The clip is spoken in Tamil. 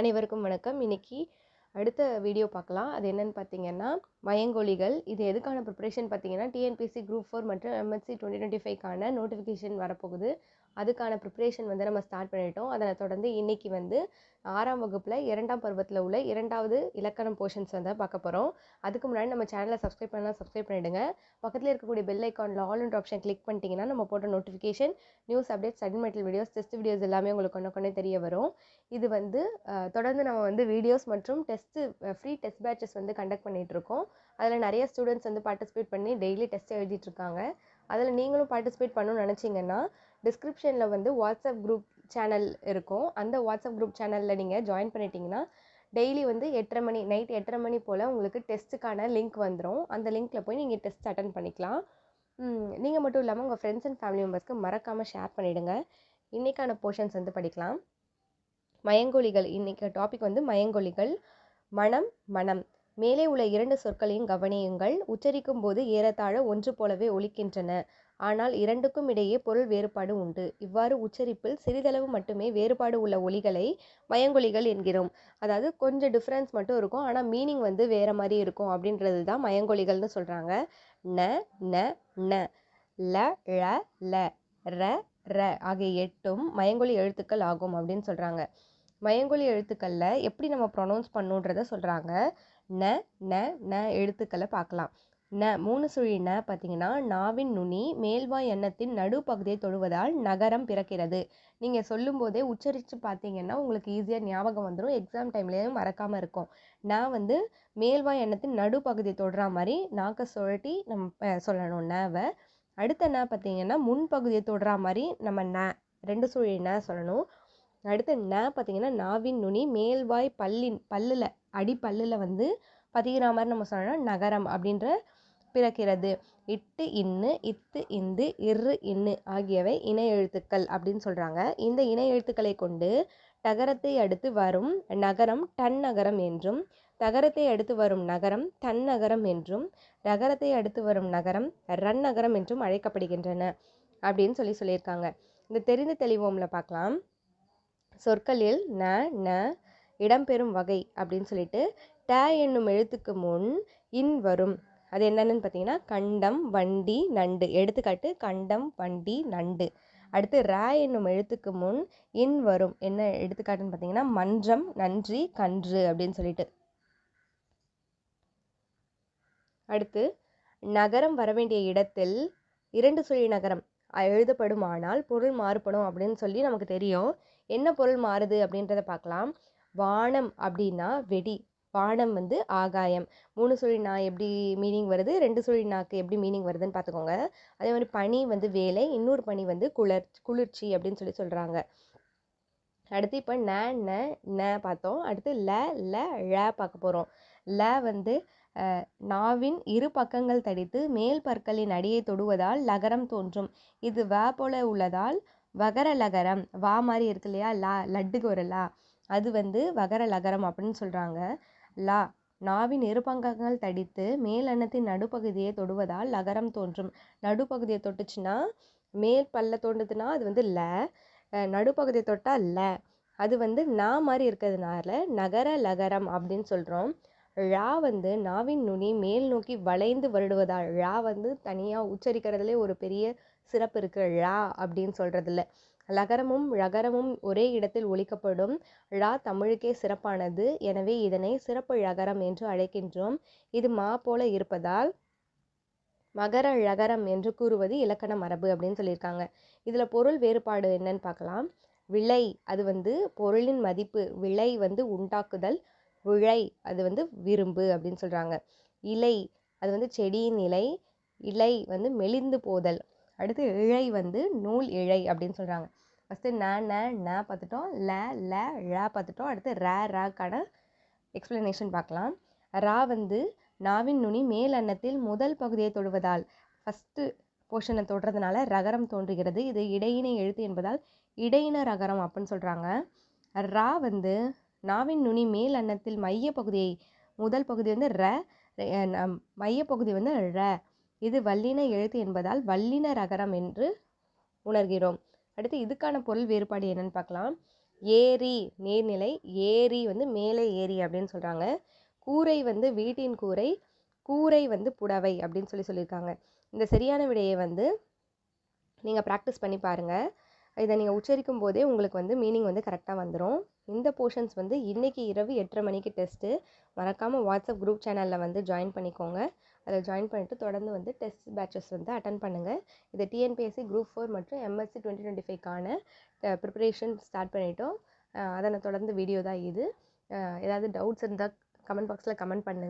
அனைவருக்கும் வணக்கம். இன்னைக்கு அடுத்த வீடியோ பார்க்கலாம். அது என்னன்னு பார்த்தீங்கன்னா மயங்கொலிகள். இது எதுக்கான ப்ரிப்பரேஷன் பார்த்தீங்கன்னா டிஎன்பிசி குரூப் ஃபோர் மற்றும் எம்எஸ்சி டுவெண்ட்டி டுவெண்ட்டி ஃபைவ்க்கான நோட்டிஃபிகேஷன் வரப்போகுது. அதுக்கான ப்ரிப்பரேஷன் வந்து நம்ம ஸ்டார்ட் பண்ணிட்டோம். அதனை தொடர்ந்து இன்னைக்கு வந்து ஆறாம் வகுப்பில் இரண்டாம் பருவத்தில் உள்ள இரண்டாவது இலக்கணம் போர்ஷன்ஸ் வந்து பார்க்க போகிறோம் அதுக்கு முன்னாடி நம்ம சேனலை சப்ஸ்கிரைப் பண்ணலாம் சப்ஸ்கிரைப் பண்ணிடுங்க. பக்கத்தில் இருக்கக்கூடிய பெல் ஐக்கானில் ஆல் அண்ட் ஆப்ஷன் கிளிக் பண்ணிட்டீங்கன்னா நம்ம போட்ட notification news update study material videos test videos எல்லாமே உங்களுக்கு கொண்டு கொண்டே தெரிய வரும். இது வந்து தொடர்ந்து நம்ம வந்து வீடியோஸ் மற்றும் டெஸ்ட்டு ஃப்ரீ டெஸ்ட் பேட்சஸ் வந்து கண்டக்ட் பண்ணிகிட்ருக்கோம் இருக்கோம். அதில் நிறைய ஸ்டூடெண்ட்ஸ் வந்து பார்ட்டிசிபேட் பண்ணி டெய்லி டெஸ்ட் எழுதிட்டுருக்காங்க அதில் நீங்களும் பார்ட்டிசிபேட் பண்ணணும்னு நினச்சிங்கன்னா டிஸ்கிரிப்ஷனில் வந்து வாட்ஸ்அப் குரூப் சேனல் இருக்கும். அந்த வாட்ஸ்அப் குரூப் சேனலில் நீங்கள் ஜாயின் பண்ணிட்டீங்கன்னா டெய்லி வந்து எட்டரை மணி நைட் எட்டரை மணி போல் உங்களுக்கு டெஸ்ட்டுக்கான லிங்க் வந்துடும் அந்த லிங்க்கில் போய் நீங்கள் டெஸ்ட் அட்டன் பண்ணிக்கலாம். நீங்கள் மட்டும் இல்லாமல் உங்கள் ஃப்ரெண்ட்ஸ் அண்ட் ஃபேமிலி மெம்பர்ஸ்க்கு மறக்காமல் ஷேர் பண்ணிவிடுங்க இன்றைக்கான போர்ஷன்ஸ் வந்து படிக்கலாம். மயங்கொலிகள் இன்றைக்கி டாபிக் வந்து மயங்கொலிகள். மனம் மனம். மேலே உள்ள இரண்டு சொற்களையும் கவனியுங்கள். உச்சரிக்கும் போது ஏறத்தாழ ஒன்று போலவே ஒழிக்கின்றன ஆனால் இரண்டுக்கும் இடையே பொருள் வேறுபாடு உண்டு. இவ்வாறு உச்சரிப்பில் சிறிதளவு மட்டுமே வேறுபாடு உள்ள ஒலிகளை மயங்கொலிகள் என்கிறோம். அதாவது கொஞ்சம் டிஃப்ரென்ஸ் மட்டும் இருக்கும். ஆனால் மீனிங் வந்து வேறு மாதிரி இருக்கும் அப்படின்றது தான் மயங்கொலிகள்னு சொல்கிறாங்க ந ந ந. ல ழ ல. ர ர. ஆகிய எட்டும் மயங்கொலி எழுத்துக்கள் ஆகும் அப்படின்னு சொல்கிறாங்க மயங்கொலி எழுத்துக்களில் எப்படி நம்ம ப்ரொனவுன்ஸ் பண்ணுன்றத சொல்கிறாங்க ந ந ந எழுத்துக்களை பார்க்கலாம். ந மூணு சுழி ந பார்த்தீங்கன்னா நாவின் நுனி மேல்வாய் எண்ணத்தின் நடுப்பகுதியை தொழுவதால் நகரம் பிறக்கிறது. நீங்கள் சொல்லும்போதே உச்சரித்து பார்த்தீங்கன்னா உங்களுக்கு ஈஸியாக ஞாபகம் வந்துடும் எக்ஸாம் டைம்லேயும் மறக்காமல் இருக்கும். நான் வந்து மேல்வாய் எண்ணத்தின் நடுப்பகுதியை தொடுற மாதிரி நாக்கை சுழட்டி நம்ம சொல்லணும் நவை. அடுத்த ந பார்த்தீங்கன்னா முன்பகுதியை தொடுற மாதிரி நம்ம ந ரெண்டு சுழி ந சொல்லணும். அடுத்து ந பார்த்தீங்கன்னா நாவின் நுனி மேல்வாய் பல்லின் பல்லில் அடி பல்லில் வந்து பதிகிற மாதிரி நம்ம சொல்லணும் நகரம் அப்படின்ற பிறக்கிறது. இட்டு இன்னு இத்து இந்து இரு இன்னு ஆகியவை இணை எழுத்துக்கள் அப்படின்னு சொல்கிறாங்க இந்த இணை எழுத்துக்களை கொண்டு தகரத்தை அடுத்து வரும் நகரம் டன் நகரம் என்றும் தகரத்தை அடுத்து வரும் நகரம் தன் நகரம் என்றும் ரகரத்தை அடுத்து வரும் நகரம் ரன் நகரம் என்றும் அழைக்கப்படுகின்றன அப்படின்னு சொல்லி சொல்லியிருக்காங்க. இந்த தெரிந்து தெளிவோம்ல பார்க்கலாம். சொற்களில் ந ந இடம்பெறும் வகை அப்படின்னு சொல்லிட்டு ட என்னும் எழுத்துக்கு முன் இன் வரும். அது என்னென்னு பார்த்தீங்கன்னா கண்டம் வண்டி நண்டு. எடுத்துக்காட்டு கண்டம் வண்டி நண்டு. அடுத்து ரா என்னும் எழுத்துக்கு முன் இன் வரும். என்ன எடுத்துக்காட்டுன்னு பார்த்தீங்கன்னா மன்றம் நன்றி கன்று அப்படின்னு சொல்லிட்டு. அடுத்து நகரம் வரவேண்டிய இடத்தில் இரண்டு சுழி நகரம். எழுதப்படுமானால் பொருள் மாறுபடும் அப்படின்னு சொல்லி நமக்கு தெரியும். என்ன பொருள் மாறுது அப்படின்றத பார்க்கலாம். வானம் அப்படின்னா வெடி. வானம் வந்து ஆகாயம். மூணு சுழி நா எப்படி மீனிங் வருது? ரெண்டு சொல்லி நாக்கு எப்படி மீனிங் வருதுன்னு பார்த்துக்கோங்க அதே மாதிரி பனி வந்து வேலை இன்னொரு பனி வந்து குளர் குளிர்ச்சி அப்படின்னு சொல்லி சொல்கிறாங்க அடுத்து இப்போ ந ந ந பார்த்தோம். அடுத்து ல ல ழ பார்க்க போகிறோம் ல வந்து நாவின் இரு பக்கங்கள் தடித்து மேல் பற்களின் அடியை தொடுவதால் லகரம் தோன்றும். இது வ போல உள்ளதால் வகர லகரம். வா மாதிரி இருக்கு இல்லையா? லா லட்டுக்கு ஒரு லா. அது வந்து வகர லகரம் அப்படின்னு சொல்கிறாங்க லா. நாவின் இருபங்கங்கள் தடித்து மேல் நடுப்பகுதியை தொடுவதால் லகரம் தோன்றும். நடுப்பகுதியை தொட்டுச்சுன்னா மேல் பல்ல தோண்டுதுன்னா அது வந்து ல. நடுப்பகுதியை தொட்டால் ல. அது வந்து நா மாதிரி இருக்கிறதுனால நகர லகரம் அப்படின்னு சொல்கிறோம் ழா வந்து நாவின் நுனி மேல் நோக்கி வளைந்து வருடுவதால் ழா வந்து தனியாக உச்சரிக்கிறதுலே ஒரு பெரிய சிறப்பு இருக்குது ழா அப்படின்னு சொல்கிறதுல லகரமும் ழகரமும் ஒரே இடத்தில் ஒழிக்கப்படும் ழா தமிழுக்கே சிறப்பானது. எனவே இதனை சிறப்பு ழகரம் என்று அழைக்கின்றோம். இது மா போல இருப்பதால் மகர ழகரம் என்று கூறுவது இலக்கண மரபு அப்படின்னு சொல்லியிருக்காங்க. இதில் பொருள் வேறுபாடு என்னன்னு பார்க்கலாம். விலை அது வந்து பொருளின் மதிப்பு. விலை வந்து உண்டாக்குதல். விழை அது வந்து விரும்பு அப்படின்னு சொல்கிறாங்க இலை அது வந்து செடியின் இலை. இலை வந்து மெலிந்து போதல். அடுத்து இழை வந்து நூல் இழை அப்படின்னு சொல்கிறாங்க ஃபஸ்ட்டு ந ந ந பார்த்துட்டோம். ல ல ழ பார்த்துட்டோம். அடுத்து ர ராக்கான எக்ஸ்ப்ளனேஷன் பார்க்கலாம். ரா வந்து நாவின் நுனி மேல் அன்னத்தில் முதல் பகுதியை தொடுவதால் ஃபஸ்ட்டு போர்ஷனை தொடுறதுனால ரகரம் தோன்றுகிறது. இது இடையினை எழுத்து என்பதால் இடையின ரகரம் அப்படின்னு சொல்கிறாங்க ரா வந்து நாவின் நுனி மேல் அன்னத்தில் மைய பகுதியை முதல் பகுதி வந்து ர அஹ் நம் மையப்பகுதி வந்து ழ. இது வல்லின எழுத்து என்பதால் வல்லின ரகரம் என்று உணர்கிறோம். அடுத்து இதுக்கான பொருள் வேறுபாடு என்னன்னு பார்க்கலாம். ஏரி நீர்நிலை ஏரி வந்து மேலே ஏரி அப்படின்னு சொல்கிறாங்க கூரை வந்து வீட்டின் கூரை கூரை வந்து புடவை அப்படின்னு சொல்லி சொல்லியிருக்காங்க. இந்த சரியான விடையை வந்து நீங்கள் ப்ராக்டிஸ் பண்ணி பாருங்கள் இதை நீங்கள் உச்சரிக்கும் போதே உங்களுக்கு வந்து மீனிங் வந்து கரெக்டாக வந்துடும் இந்த போர்ஷன்ஸ் வந்து இன்றைக்கி இரவு எட்டரை மணிக்கு டெஸ்ட்டு மறக்காமல் வாட்ஸ்அப் குரூப் சேனலில் வந்து ஜாயின் பண்ணிக்கோங்க. அதில் ஜாயின் பண்ணிவிட்டு தொடர்ந்து வந்து டெஸ்ட் பேட்சஸ் வந்து அட்டன் பண்ணுங்கள் இது டிஎன்பிஎஸ்சி குரூப் ஃபோர் மற்றும் எம்எஸ்சி டுவெண்ட்டி டுவெண்ட்டி ஃபைவ்க்கான ப்ரிப்பரேஷன் ஸ்டார்ட் பண்ணிட்டோம். அதனை தொடர்ந்து வீடியோ தான் இது. ஏதாவது டவுட்ஸ் இருந்தால் கமெண்ட் பாக்ஸில் கமெண்ட் பண்ணுங்கள்